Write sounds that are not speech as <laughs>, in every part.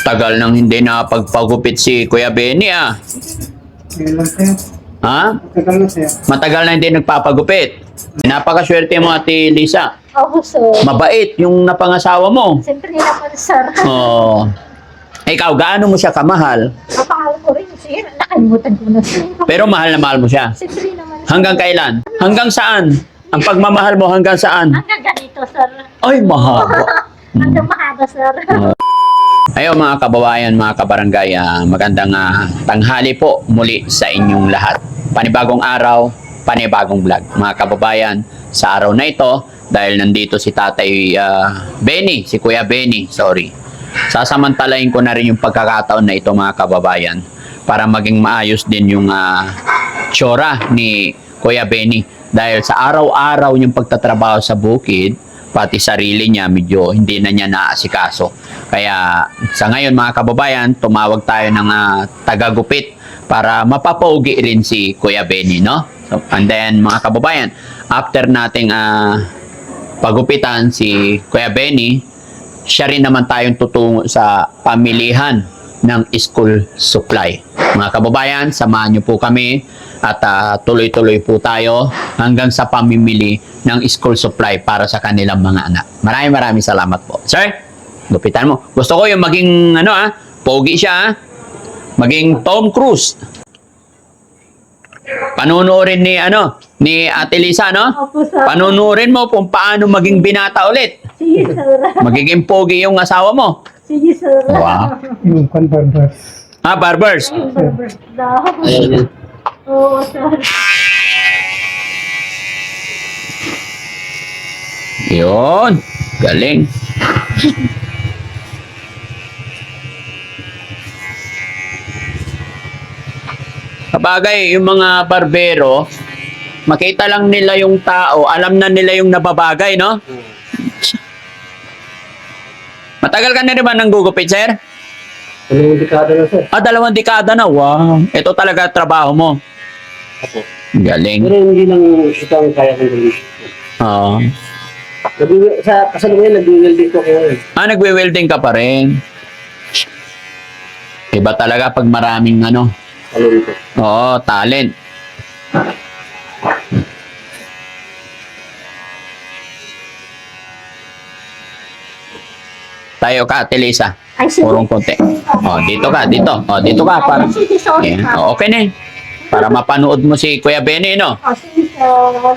Tagal nang hindi na pagpagupit si Kuya Benny ah. Ha? Tagal na sir. Matagal na hindi nagpapagupit. Napakaswerte mo, Ate Lisa. Ako, sir. Mabait yung napangasawa mo. Siyempre naman, sir. Oo. Ikaw, gaano mo siya kamahal? Kapahal ko rin, sir. Nakalimutan ko na, sir. Pero mahal na mahal mo siya. Siyempre naman. Hanggang kailan? Hanggang saan? Ang pagmamahal mo hanggang saan? Hanggang ganito, sir. Ay, mahaba. <laughs> Hanggang mahaba, sir. Ayo mga kababayan, mga kabarangay, ah, magandang ah, tanghali po muli sa inyong lahat. Panibagong araw, panibagong vlog. Mga kababayan, sa araw na ito, dahil nandito si Tatay ah, Benny, si Kuya Benny, sorry. Sasamantalayin ko na rin yung pagkakataon na ito mga kababayan para maging maayos din yung ah, tsura ni Kuya Benny. Dahil sa araw-araw niyang pagtatrabaho sa bukid, pati sarili niya medyo hindi na niya naasikaso. Kaya sa ngayon mga kababayan, tumawag tayo ng ah, tagagupit para mapapogi rin si Kuya Benny, no? So, and then mga kababayan, after nating ah, pagupitan si Kuya Benny, siya rin naman tayong tutungo sa pamilihan ng school supply. Mga kababayan, samahan niyo po kami at ah, tuloy-tuloy po tayo hanggang sa pamimili ng school supply para sa kanilang mga anak. Maraming maraming salamat po. Sir, gupitan mo. Gusto ko yung maging ano ah, pogi siya ah. Maging Tom Cruise. Panunuorin ni ano, ni Ate Lisa, no? Opo, sir. Panunuorin mo kung paano maging binata ulit. Sige, sir. Magiging pogi yung asawa mo. Sige, sir. Wow. Yung converbers. Ah, barbers. Yung barber daw. Oo, sir. Yun. Galing. Kabagay, yung mga barbero, makita lang nila yung tao, alam na nila yung nababagay, no? Matagal ka na rin ba nang gugupit, sir? Dalawang dekada na sir. Ah, dalawang dekada na. Wow. Ito talaga trabaho mo. Apo. Galing. Pero hindi lang ito ang kaya kong gawin. Oo. Sa kasalukuyan, nag-welding ko eh. Ah, nagwe-welding ka pa rin. Iba talaga pag maraming ano. Ko. Oo, talent. Tayo ka, Ate Lisa. Ay, sige. Purong konti. Oh, dito ka, dito. Oh, dito ka. Para, Sige, sorry, Ayan. sir. Oh, okay na eh. Para mapanood mo si Kuya Benny, no? Oh, sige, sir.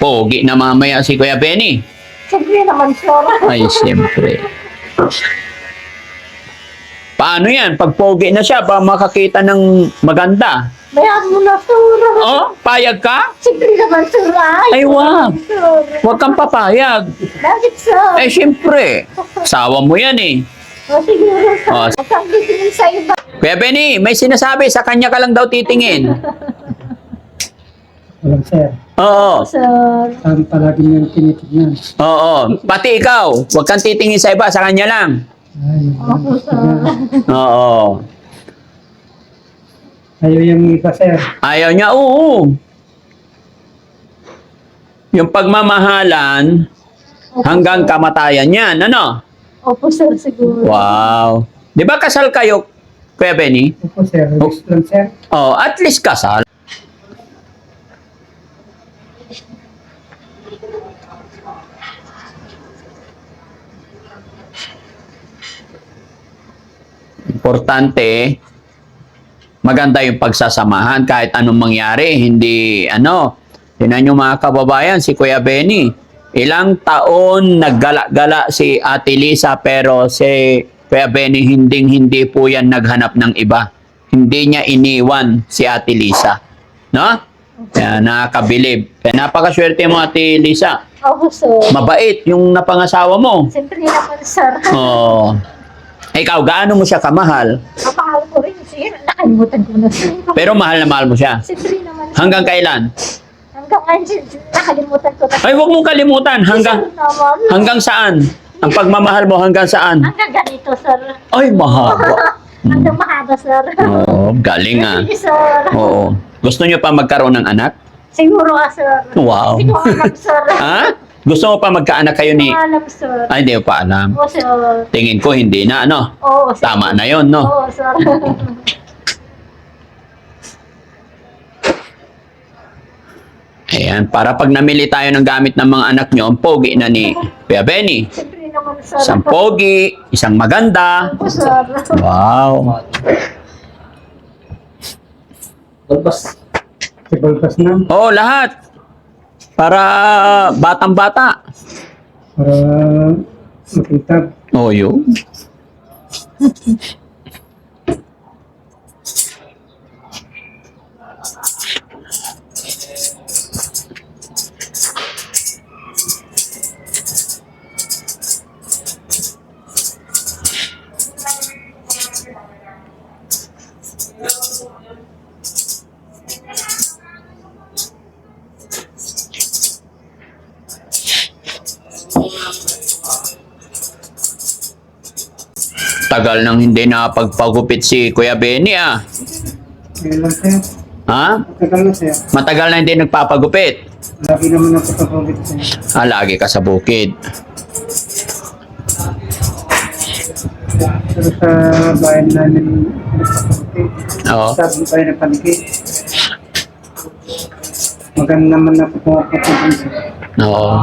Pogi na mamaya si Kuya Benny. Siyempre naman, sir. Ay, siyempre. Paano yan? Pag pogi na siya, ba makakita ng maganda? Bayan mo na, sir. Oh, payag ka? Siyempre naman, sir. Ay, wag. Sir. Huwag kang papayag. Bakit, sir? Eh, siyempre. Sawa mo yan eh. O, siguro, sir. Oh. Sabi din sa iba. Kuya Benny, may sinasabi, sa kanya ka lang daw titingin. Alam sir. Oo. Sir. Saan palagi niyang tinitignan? Oo. Pati ikaw, huwag kang titingin sa iba, sa kanya lang. Ay, Opo, sir. Oo. Ayaw yung iba sir. Ayaw niya, oo. Yung pagmamahalan, hanggang kamatayan yan, ano? Opo, sir, siguro. Wow. Di ba kasal kayo, Kuya Benny? Opo sir. Gusto lang sir. Oh, at least kasal. Importante, maganda yung pagsasamahan kahit anong mangyari. Hindi, ano, tinan nyo mga kababayan, si Kuya Benny, ilang taon naggala-gala si Ate Lisa pero si Kuya Benny hindi hindi po yan naghanap ng iba. Hindi niya iniwan si Ate Lisa. No? Kaya nakakabilib. Kaya napakaswerte mo Ate Lisa. Opo, sir. Mabait yung napangasawa mo. Siyempre naman, sir. Oh. Ikaw, gaano mo siya kamahal? Kapahal ko rin, sir. Nakalimutan ko na, sir. Pero mahal na mahal mo siya. Siyempre naman. Hanggang kailan? Hanggang ngayon, nakalimutan ko na. Ay, huwag mong kalimutan. Hanggang, hanggang saan? Ang pagmamahal mo hanggang saan? Hanggang ganito, sir. Ay, mahaba. <laughs> Hanggang mahaba, sir. Oo, galing ah. Sige, sir. Oo. Gusto niyo pa magkaroon ng anak? Siguro, ah, sir. Wow. Ko alam, sir. <laughs> Ha? Gusto mo pa magkaanak kayo ni... Alam, sir. Ay, hindi ko pa alam. Oo, sir. Tingin ko hindi na, ano? Oo, sir. Tama na yon no? Oo, sir. <laughs> Ayan, para pag namili tayo ng gamit ng mga anak nyo, ang pogi na ni Kuya Benny. Siyempre naman, sir. Isang pogi, isang maganda. Oo, sir. Wow. Balbas. Si Balbas na. Oo, lahat. Para batang-bata. Para makita. Oo, yun. Tagal nang hindi nakapagpagupit si Kuya Benny ah. Lang sir. Ha? Tagal na sir. Matagal na hindi nagpapagupit. Lagi naman ako kapagit sir. Ah, lagi ka sa bukid. Pero sa bayan namin. Oo. Sabi tayo ng paligid. Maganda naman na ako kapagit sir. Oo.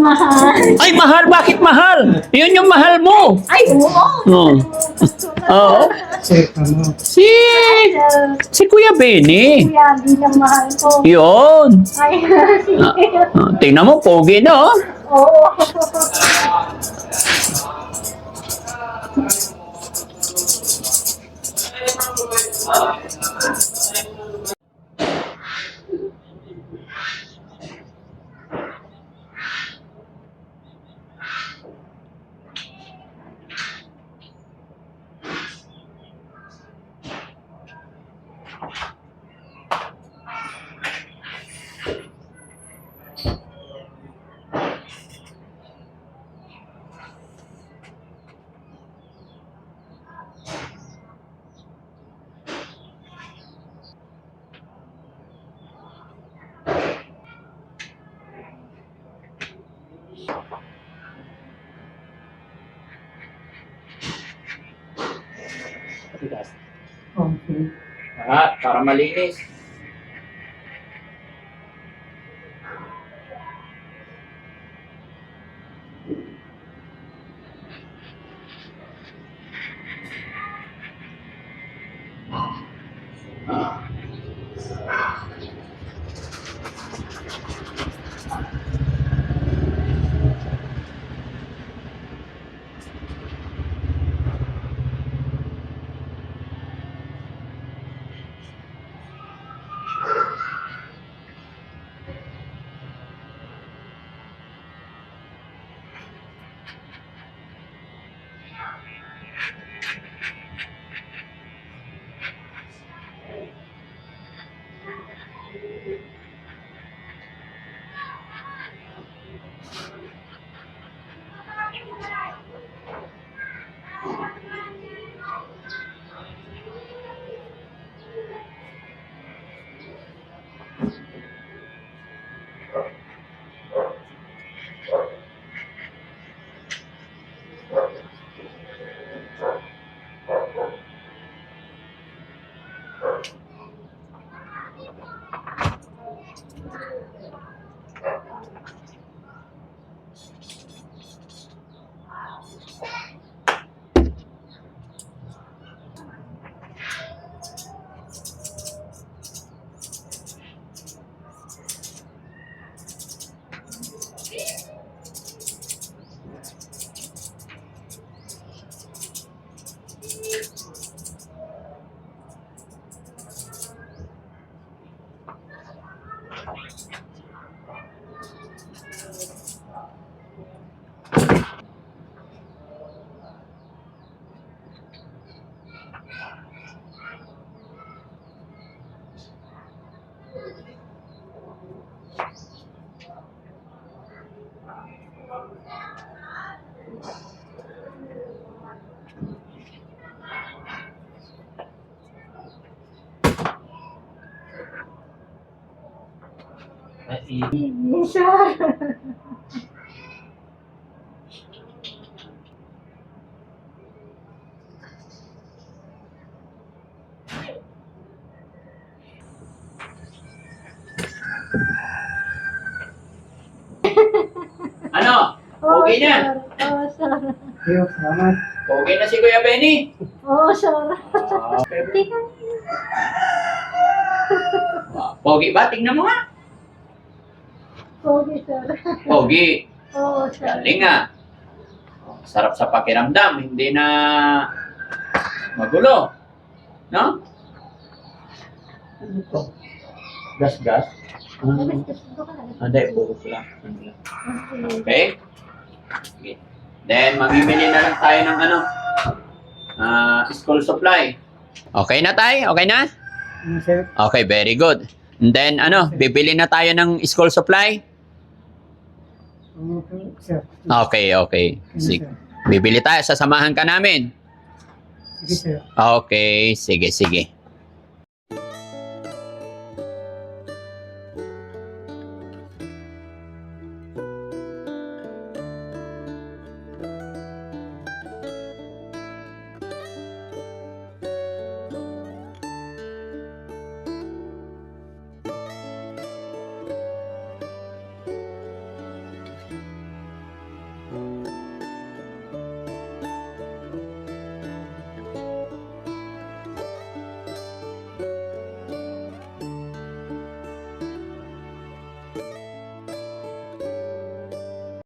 Mahal. Ay, mahal! Bakit mahal? Yun yung mahal mo. Ay, oo. Oo. Oo. Sir, ano, Si, si Kuya Benny. Kuya, bilang mahal ko. Yun. Ay, sige. <laughs> Ah, tingnan mo, pogi na oh. Oo. Okay. Ah, para malinis. Yes, sir. Ano? Oo, Okay na? Oo, sir. Iyo, salamat. Okay na si Kuya Benny? Oo, sir. Ah, Teka. Pogi ba? Tingnan mo nga. Okay, sir. Pogi. Oo, sir. Galing nga. Sarap sa pakiramdam. Hindi na magulo. No? Ano? Gas-gas? Na. Hindi, buhok lang. Ano lang. Okay. Then, mamimili na lang tayo ng ano? ah school supply. Okay na tayo? Okay na? Ano? Okay, very good. And then, ano, bibili na tayo ng school supply? Okay, sir. Okay, okay. Sige. Bibili tayo. Sasamahan ka namin. Sige, sir. Okay, sige, sige.